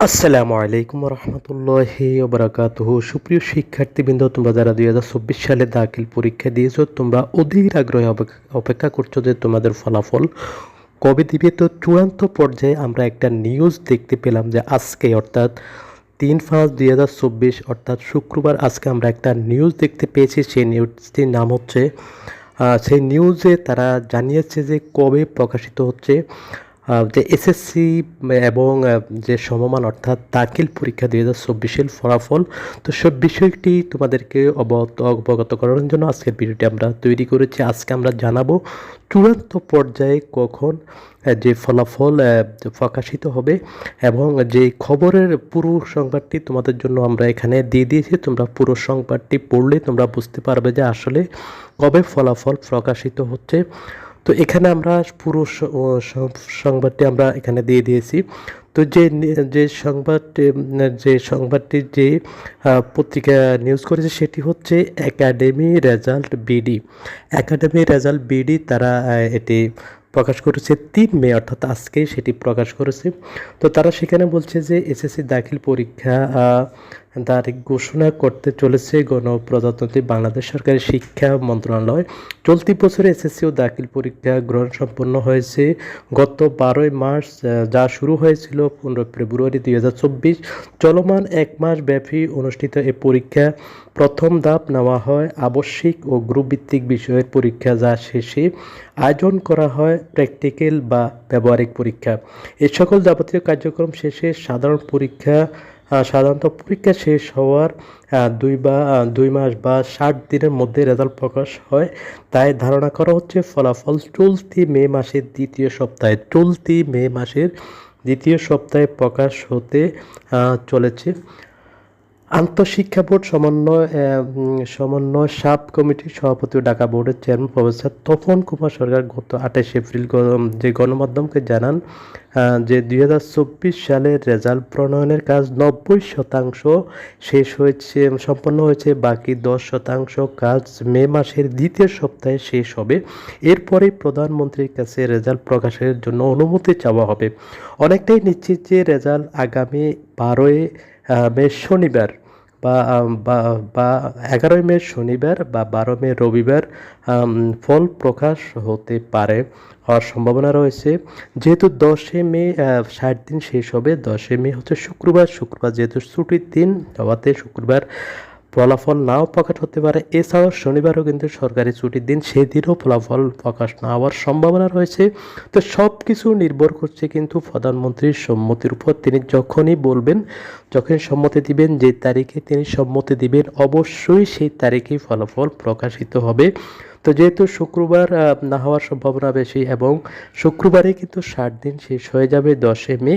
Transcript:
আসসালামু আলাইকুম রহমতুল্লাহি ওবরাকাতুহু। সুপ্রিয় শিক্ষার্থীবৃন্দ, তোমরা যারা দুই হাজার চব্বিশ সালে দাখিল পরীক্ষা দিয়েছ, তোমরা অধীর আগ্রহে অপেক্ষা- করছ যে তোমাদের ফলাফল কবে দিবে। তো চূড়ান্ত পর্যায়ে আমরা একটা নিউজ দেখতে পেলাম যে আজকে অর্থাৎ তিন পাঁচ দুই হাজার চব্বিশ, অর্থাৎ শুক্রবার আজকে আমরা একটা নিউজ দেখতে পেয়েছি। সেই নিউজটির নাম হচ্ছে সেই নিউজে তারা জানিয়েছে যে কবে প্রকাশিত হচ্ছে যে এসএসসি এবং যে সমমান অর্থাৎ দাখিল পরীক্ষা দুই হাজার চব্বিশের ফলাফল, তো সব বিষয়টি তোমাদেরকে অবগত অবগত করানোর জন্য আজকের ভিডিওটি আমরা তৈরি করেছি। আজকে আমরা জানাব চূড়ান্ত পর্যায়ে কখন যে ফলাফল প্রকাশিত হবে এবং যে খবরের পুরো সংবাদটি তোমাদের জন্য আমরা এখানে দিয়ে দিয়েছি। তোমরা পুরো সংবাদটি পড়লে তোমরা বুঝতে পারবে যে আসলে কবে ফলাফল প্রকাশিত হচ্ছে। তো এখানে আমরা পুরো সংবাদটি আমরা এখানে দিয়ে দিয়েছি। তো যে যে সংবাদটি যে সংবাদটি যে পত্রিকা নিউজ করেছে সেটি হচ্ছে academy result BD academy result BD তারা এটি প্রকাশ করেছে তিন মে, অর্থাৎ আজকে সেটি প্রকাশ করেছে। তো তারা সেখানে বলছে যে এসএসসি দাখিল পরীক্ষা তারিখ ঘোষণা করতে চলেছে গণপ্রজাতন্ত্রী বাংলাদেশ সরকারি শিক্ষা মন্ত্রণালয়। চলতি বছরে এসএসসি ও দাখিল পরীক্ষা গ্রহণ সম্পন্ন হয়েছে। গত বারোই মার্চ যা শুরু হয়েছিল পনেরো ফেব্রুয়ারি দুই হাজার চব্বিশ। চলমান এক মাস ব্যাপী অনুষ্ঠিত এ পরীক্ষা। প্রথম ধাপ নেওয়া হয় আবশ্যিক ও গ্রুপ ভিত্তিক বিষয়ের পরীক্ষা যা শেষে আয়োজন করা হয় প্র্যাকটিক্যাল বা ব্যবহারিক পরীক্ষা। এ সকল যাবতীয় কার্যক্রম শেষে সাধারণ পরীক্ষা সাধারণত পরীক্ষা শেষ হওয়ার দুই বা দুই মাস বা ষাট দিনের মধ্যে রেজাল্ট প্রকাশ হয়। তাই ধারণা করা হচ্ছে ফলাফল চলতি মে মাসের দ্বিতীয় সপ্তাহে, চলতি মে মাসের দ্বিতীয় সপ্তাহে প্রকাশ হতে চলেছে। আন্তঃশিক্ষা বোর্ড সমন্বয় সমন্বয় সাব কমিটির সভাপতি ও ঢাকা বোর্ডের চেয়ারম্যান প্রফেসর তপন কুমার সরকার গত আঠাশ এপ্রিল যে গণমাধ্যমকে জানান যে দুই হাজার চব্বিশ সালের রেজাল্ট প্রণয়নের কাজ নব্বই শতাংশ শেষ হয়েছে, সম্পন্ন হয়েছে, বাকি দশ শতাংশ কাজ মে মাসের দ্বিতীয় সপ্তাহে শেষ হবে। এরপরে প্রধানমন্ত্রীর কাছে রেজাল্ট প্রকাশের জন্য অনুমতি চাওয়া হবে। অনেকটাই নিশ্চিত যে রেজাল্ট আগামী বারোই মে শনিবার বা বা এগারোই মে শনিবার বা বারো মে রবিবার ফল প্রকাশ হতে পারে হওয়ার সম্ভাবনা রয়েছে। যেহেতু দশে মে ষাট দিন শেষ হবে দশে মে হচ্ছে শুক্রবার। শুক্রবার যেহেতু ছুটির দিন হওয়াতে শুক্রবার ফলাফল নাও প্রকাশ হতে পারে। এছাড়াও শনিবারও কিন্তু সরকারি ছুটির দিন, সেদিনও ফলাফল প্রকাশ না হওয়ার সম্ভাবনা রয়েছে। তো সব কিছু নির্ভর করছে কিন্তু প্রধানমন্ত্রীর সম্মতির উপর। তিনি যখনই বলবেন যখন সম্মতি দিবেন, যে তারিখে তিনি সম্মতি দিবেন, অবশ্যই সেই তারিখেই ফলাফল প্রকাশিত হবে। তো যেহেতু শুক্রবার না হওয়ার সম্ভাবনা বেশি এবং শুক্রবারে কিন্তু ষাট দিন শেষ হয়ে যাবে দশে মে